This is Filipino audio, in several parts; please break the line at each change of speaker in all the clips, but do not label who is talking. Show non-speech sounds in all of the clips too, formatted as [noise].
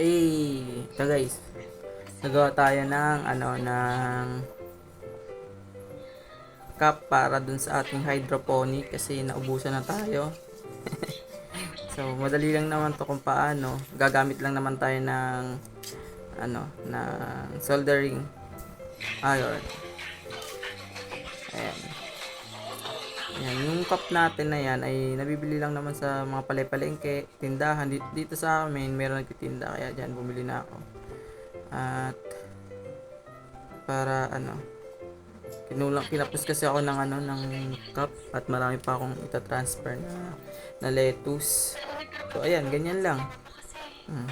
Eh, ito guys. Nagawa tayo ng ano ng cup para dun sa ating hydroponic kasi naubusan na tayo. [laughs] so, madali lang naman to kung paano. Gagamit lang naman tayo ng ano, ng soldering iron. Ayan. Ayan, cup natin na yan ay nabibili lang naman sa mga palay-palengke, tindahan. Dito, sa amin, meron nagtitinda kaya dyan bumili na ako. At para ano, kinulang kinapos kasi ako ng ano ng cup at marami pa akong ita-transfer na na lettuce. So ayan, ganyan lang. Hmm.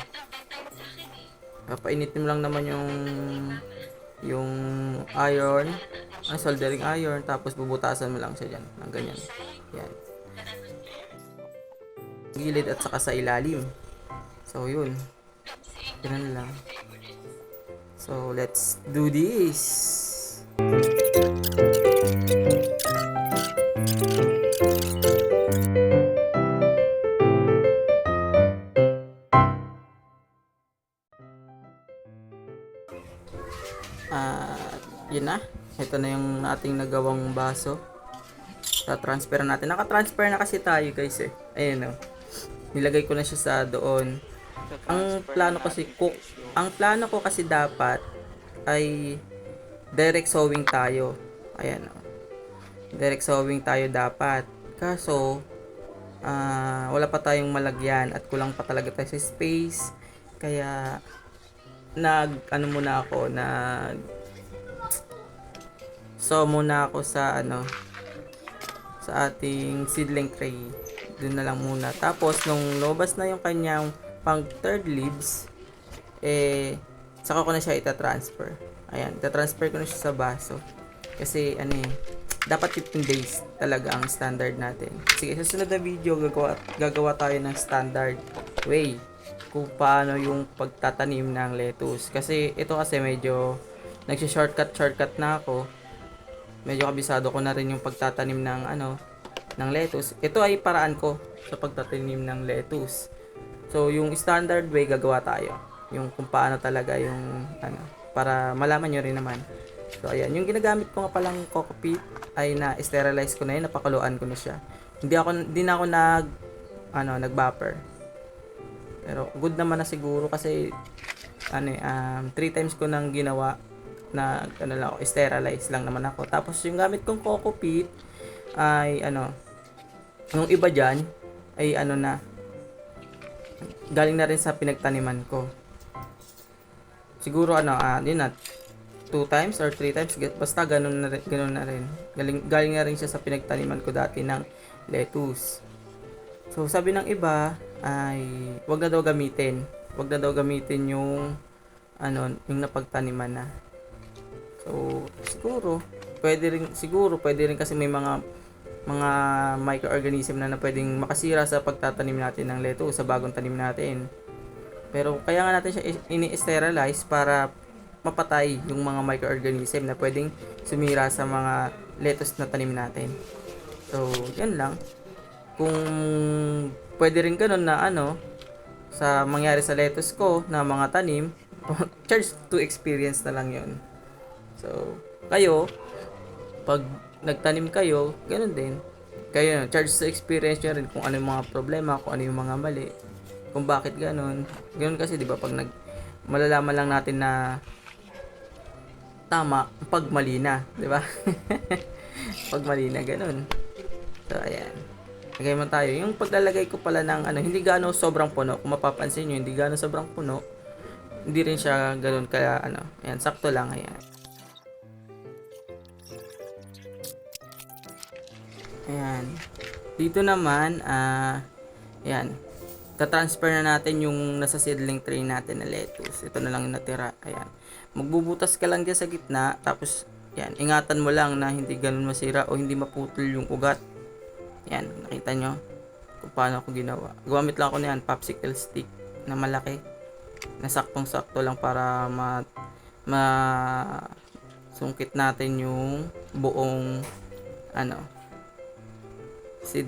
Papainitin mo lang naman yung yung iron, ang soldering iron, tapos bubutasan mo lang siya dyan, ng ganyan. Yan. Gilid at saka sa ilalim. So, yun. Ganun lang. So, let's do this! At yun na. Ito na yung ating nagawang baso. Sa-transfer natin. Naka-transfer na kasi tayo guys eh. Ayun o. Nilagay ko na siya sa doon. Ang plano kasi ko, ang plano ko kasi dapat ay direct sewing tayo. Ayan o. Direct sewing tayo dapat. Kaso, ah wala pa tayong malagyan at kulang pa talaga tayo sa space. Kaya, nag ano muna ako nag so muna ako sa ano sa ating seedling tray. Doon na lang muna. Tapos nung lobas na yung kanyang pang third leaves eh saka ko na siya ita-transfer. Ayan ita-transfer ko na siya sa baso. Kasi ano eh dapat 15 days talaga ang standard natin. Sige sa sunod na video gagawa, gagawa tayo ng standard way kung paano yung pagtatanim ng lettuce. Kasi ito kasi medyo nagsi-shortcut shortcut na ako. Medyo kabisado ko na rin yung pagtatanim ng ano ng lettuce. Ito ay paraan ko sa pagtatanim ng lettuce. So yung standard way gagawa tayo. Yung kung paano talaga yung ano para malaman nyo rin naman. So ayan, yung ginagamit ko nga palang cockpit ay na sterilize ko na yun, napakuluan ko na siya. Hindi ako hindi na ako nag ano, nag-buffer. Pero good naman na siguro kasi ano eh, um, three times ko nang ginawa na ano lang ako, sterilize lang naman ako. Tapos yung gamit kong coco ay ano, yung iba diyan ay ano na galing na rin sa pinagtaniman ko. Siguro ano, ah, yun na, two times or three times, basta ganun na rin, ganun na rin. Galing, galing na rin siya sa pinagtaniman ko dati ng lettuce. So, sabi ng iba, ay wag na daw gamitin. Wag na daw gamitin yung ano, yung napagtaniman na. So, siguro pwede rin siguro pwede rin kasi may mga mga microorganism na, na pwedeng makasira sa pagtatanim natin ng lettuce sa bagong tanim natin. Pero kaya nga natin siya ini-sterilize para mapatay yung mga microorganism na pwedeng sumira sa mga lettuce na tanim natin. So, yan lang. Kung pwede rin ganun na ano, sa mangyari sa lettuce ko na mga tanim, [laughs] charge to experience na lang yon So, kayo, pag nagtanim kayo, ganun din. Kayo, charge to experience nyo rin kung ano yung mga problema, kung ano yung mga mali, kung bakit ganun. Ganun kasi, di ba, pag nag, malalaman lang natin na tama pag mali na, di ba? [laughs] pag mali na, ganun. So, ayan. Lagay mo tayo. Yung paglalagay ko pala ng ano, hindi gaano sobrang puno. Kung mapapansin nyo, hindi gaano sobrang puno. Hindi rin siya ganun kaya ano. Ayan, sakto lang. Ayan. Ayan. Dito naman, ah, ayan. Ta-transfer na natin yung nasa seedling tray natin na lettuce. Ito na lang yung natira. Ayan. Magbubutas ka lang dyan sa gitna. Tapos, ayan. Ingatan mo lang na hindi ganun masira o hindi maputol yung ugat. Yan, nakita nyo kung paano ako ginawa. Gumamit lang ako niyan, popsicle stick na malaki. Na saktong-sakto lang para ma, ma sungkit natin yung buong ano See,